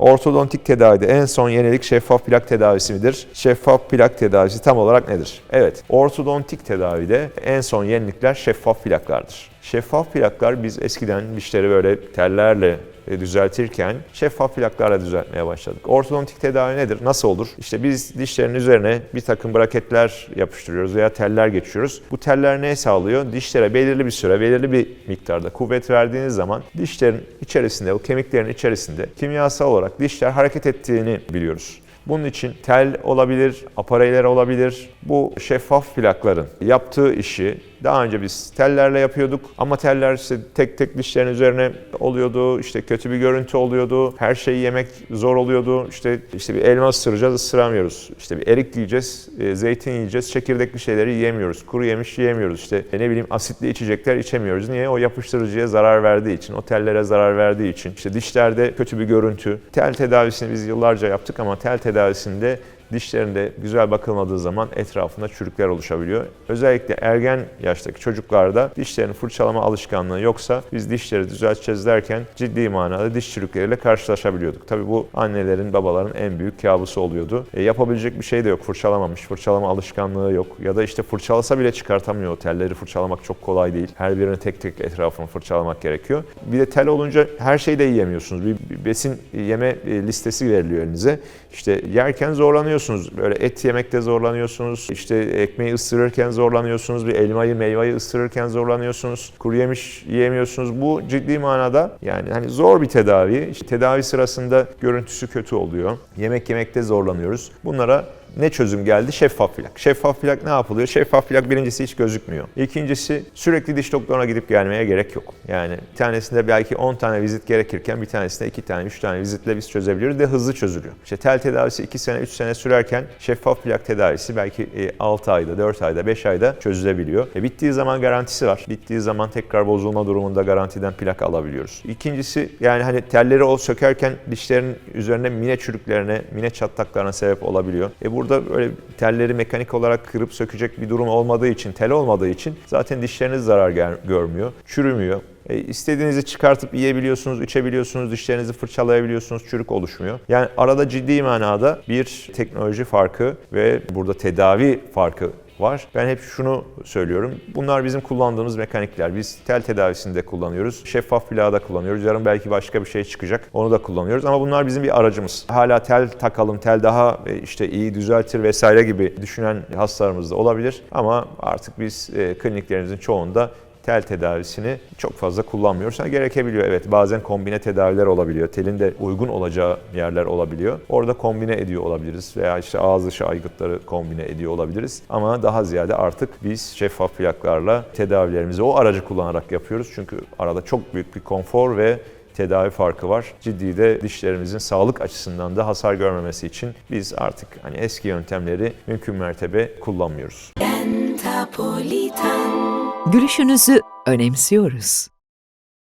Ortodontik tedavide en son yenilik şeffaf plak tedavisi midir? Şeffaf plak tedavisi tam olarak nedir? Evet, ortodontik tedavide en son yenilikler şeffaf plaklardır. Şeffaf plaklar biz eskiden dişleri böyle tellerle düzeltirken şeffaf plaklarla düzeltmeye başladık. Ortodontik tedavi nedir? Nasıl olur? İşte biz dişlerin üzerine bir takım braketler yapıştırıyoruz veya teller geçiyoruz. Bu teller ne sağlıyor? Dişlere belirli bir süre, belirli bir miktarda kuvvet verdiğiniz zaman dişlerin içerisinde, o kemiklerin içerisinde kimyasal olarak dişler hareket ettiğini biliyoruz. Bunun için tel olabilir, apareyler olabilir. Bu şeffaf plakların yaptığı işi daha önce biz tellerle yapıyorduk ama teller işte tek tek dişlerin üzerine oluyordu. işte kötü bir görüntü oluyordu. Her şeyi yemek zor oluyordu. İşte işte bir elma ısıracağız, ısıramıyoruz. İşte bir erik yiyeceğiz, e, zeytin yiyeceğiz, çekirdekli şeyleri yiyemiyoruz. Kuru yemiş yiyemiyoruz. İşte e, ne bileyim asitli içecekler içemiyoruz. Niye? O yapıştırıcıya zarar verdiği için, o tellere zarar verdiği için. İşte dişlerde kötü bir görüntü. Tel tedavisini biz yıllarca yaptık ama tel tedavisinde dişlerinde güzel bakılmadığı zaman etrafında çürükler oluşabiliyor. Özellikle ergen yaştaki çocuklarda dişlerin fırçalama alışkanlığı yoksa biz dişleri düzelteceğiz derken ciddi manada diş çürükleriyle karşılaşabiliyorduk. Tabii bu annelerin, babaların en büyük kabusu oluyordu. E, yapabilecek bir şey de yok. Fırçalamamış, fırçalama alışkanlığı yok. Ya da işte fırçalasa bile çıkartamıyor. Telleri fırçalamak çok kolay değil. Her birini tek tek etrafını fırçalamak gerekiyor. Bir de tel olunca her şeyi de yiyemiyorsunuz. Bir bir besin yeme e, listesi veriliyor elinize. İşte yerken zorlanıyorsunuz. Böyle et yemekte zorlanıyorsunuz. İşte ekmeği ısırırken zorlanıyorsunuz. Bir elmayı, meyveyi ısırırken zorlanıyorsunuz. Kuru yemiş yiyemiyorsunuz. Bu ciddi manada yani hani zor bir tedavi. İşte tedavi sırasında görüntüsü kötü oluyor. Yemek yemekte zorlanıyoruz. Bunlara ne çözüm geldi? Şeffaf plak. Şeffaf plak ne yapılıyor? Şeffaf plak birincisi hiç gözükmüyor. İkincisi sürekli diş doktoruna gidip gelmeye gerek yok. Yani bir tanesinde belki 10 tane vizit gerekirken bir tanesinde 2 tane, 3 tane vizitle biz çözebiliyoruz ve hızlı çözülüyor. İşte tel tedavisi 2 sene, 3 sene sürerken şeffaf plak tedavisi belki 6 ayda, 4 ayda, 5 ayda çözülebiliyor. E bittiği zaman garantisi var. Bittiği zaman tekrar bozulma durumunda garantiden plak alabiliyoruz. İkincisi yani hani telleri o sökerken dişlerin üzerine mine çürüklerine, mine çatlaklarına sebep olabiliyor. E burada böyle telleri mekanik olarak kırıp sökecek bir durum olmadığı için, tel olmadığı için zaten dişleriniz zarar görmüyor, çürümüyor. E, istediğinizi çıkartıp yiyebiliyorsunuz, içebiliyorsunuz, dişlerinizi fırçalayabiliyorsunuz, çürük oluşmuyor. Yani arada ciddi manada bir teknoloji farkı ve burada tedavi farkı var. Ben hep şunu söylüyorum. Bunlar bizim kullandığımız mekanikler. Biz tel tedavisinde kullanıyoruz. Şeffaf plağı da kullanıyoruz. Yarın belki başka bir şey çıkacak. Onu da kullanıyoruz. Ama bunlar bizim bir aracımız. Hala tel takalım, tel daha e, işte iyi düzeltir vesaire gibi düşünen hastalarımız da olabilir. Ama artık biz e, kliniklerimizin çoğunda tel tedavisini çok fazla kullanmıyoruz. Ha, gerekebiliyor evet bazen kombine tedaviler olabiliyor. Telin de uygun olacağı yerler olabiliyor. Orada kombine ediyor olabiliriz veya işte ağız dışı aygıtları kombine ediyor olabiliriz. Ama daha ziyade artık biz şeffaf plaklarla tedavilerimizi o aracı kullanarak yapıyoruz. Çünkü arada çok büyük bir konfor ve tedavi farkı var. Ciddi de dişlerimizin sağlık açısından da hasar görmemesi için biz artık hani eski yöntemleri mümkün mertebe kullanmıyoruz. Pentapolitan Gülüşünüzü önemsiyoruz.